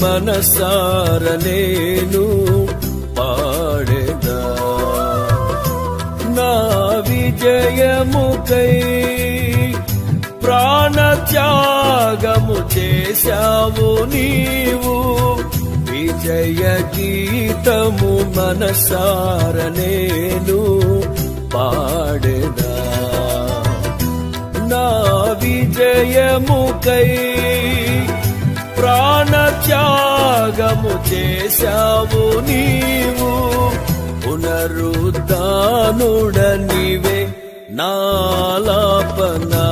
గీతము మనసార నేను పాడేదా? నా విజయముకై ప్రాణ త్యాగము చేశావు నీవు. విజయ గీతము మనసార నేను పాడేదా? నా విజయముకై త్యాగము చేశావు నీవు. పునరుద్ధానుడ నీవే నాలాపనా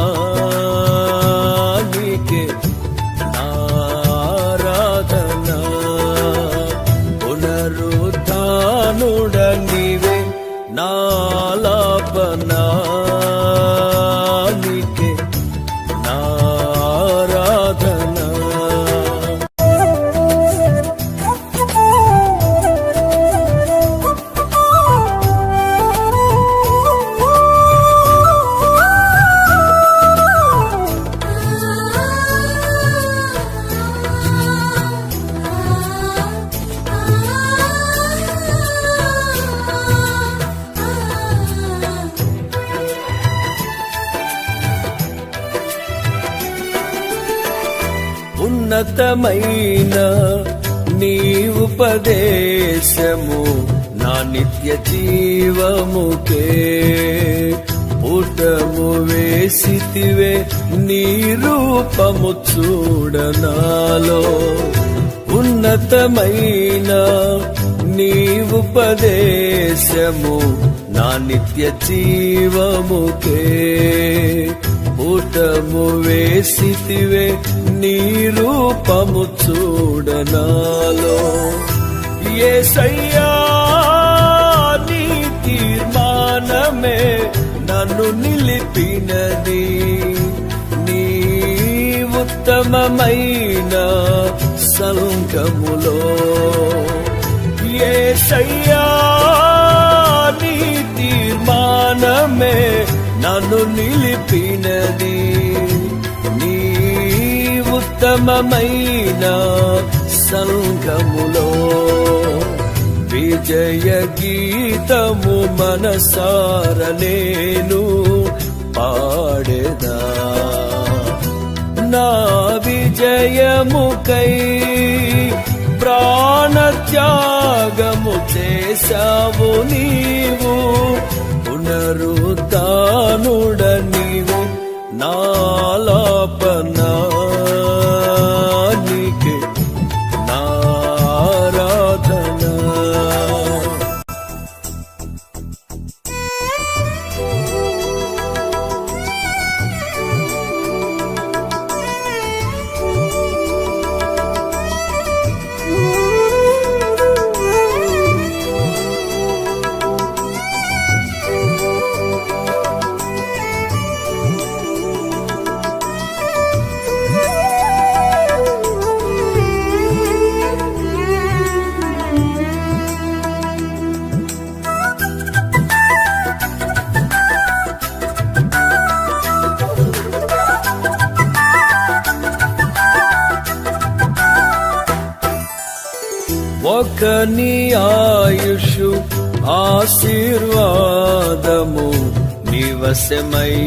ఉన్నతమైన నీ ఉపదేశము నా నిత్య జీవముకే. పుటము వేసితివే నీ రూపము చూడనాలో. ఉన్నతమైన నీ ఉపదేశము నా నిత్య జీవముకే. పుటము వేసితివే నీ రూపము చూడనాలో. ఏ నీ తీర్మానమే నన్ను నిలిపినది. నీ ఉత్తమమైన సంఘములో. ఏ సయ్యా నన్ను నిలిపినది నీ ఉత్తమమైన సంఘములో విజయ గీతము మనసార నేను పాడేదా. నా విజయముకై ప్రాణ త్యాగము చేశావు నీవు పునరుద్ధానుడ నాలాపనా ఒక నీ ఆయుషు ఆశీర్వాదము నివసమయ్యున్నవి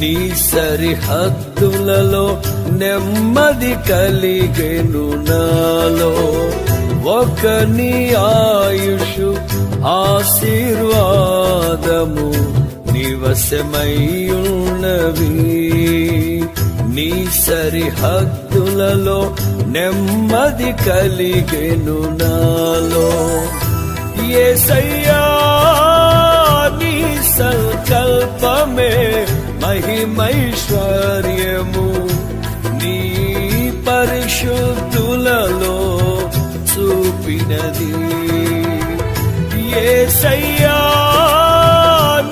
నీ సరిహద్దులలో నెమ్మది కలిగెను నాలో. ఒక నీ ఆయుషు ఆశీర్వాదము నివసమయ్యున్నవి నీ సరిహద్దులలో నెమ్మది కలిగెను నాలో. ఏ నీ సంకల్పమే మహిమైశ్వర్యము. నీ పరిశుద్ధులలో చూపినది. ఏ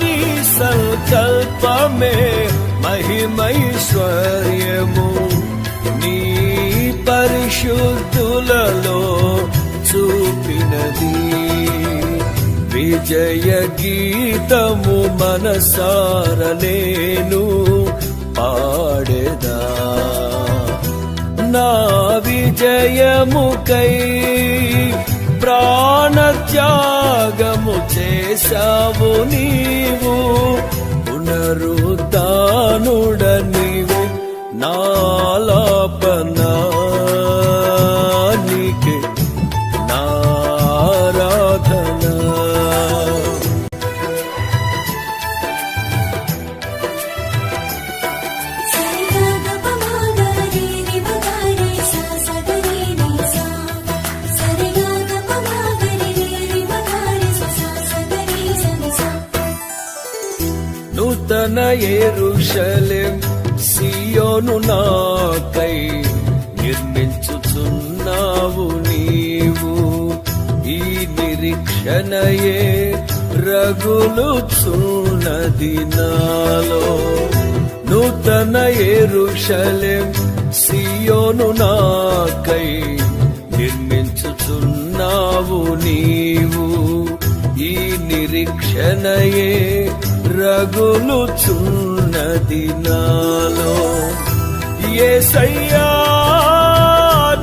నీ సంకల్పమే మహిమై విజయ గీతము మనసార నేను పాడేదా. నా విజయముకై ప్రాణత్యాగము చేశావు నీవు. పునరుద్ధానుడ నీవే నాలాపనా నూతన ఎరుషలేం సియోను నాకై నిర్మించుచున్నావు నీవు. ఈ నిరీక్షణయే రగులు రగులుచున్నది నాలో. నూతన ఎరుషలేం సియోను నా రగులుచున్నది నాలో. ఏ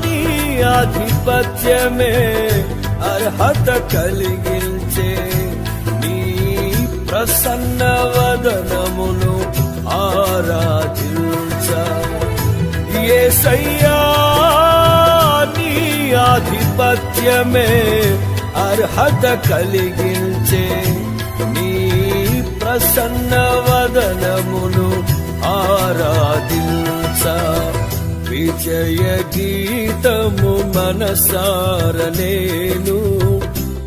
నీ ఆధిపత్యమే అర్హత కలిగించే నీ ప్రసన్న వదనమును ఆరాధించ. ఏసయ్యా నీ ఆధిపత్యమే అర్హత కలిగించే ప్రసన్న వదనమును ఆరాధించ. విజయ గీతము మనసార నేను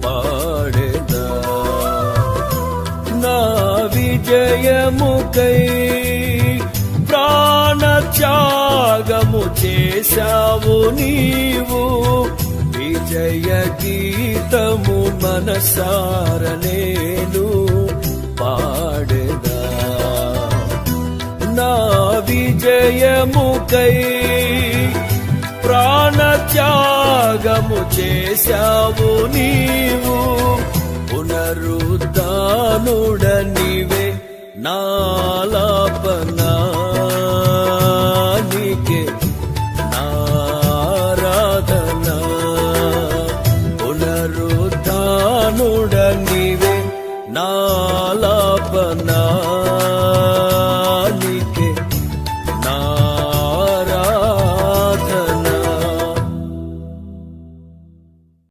పాడేదా. నా విజయముకై ప్రాణత్యాగము చేశావు నీవు. విజయ గీతము మనసార విజయముకై ప్రాణత్యాగము చేశావు నీవు. పునరుద్ధానుడనివే నాలాపనా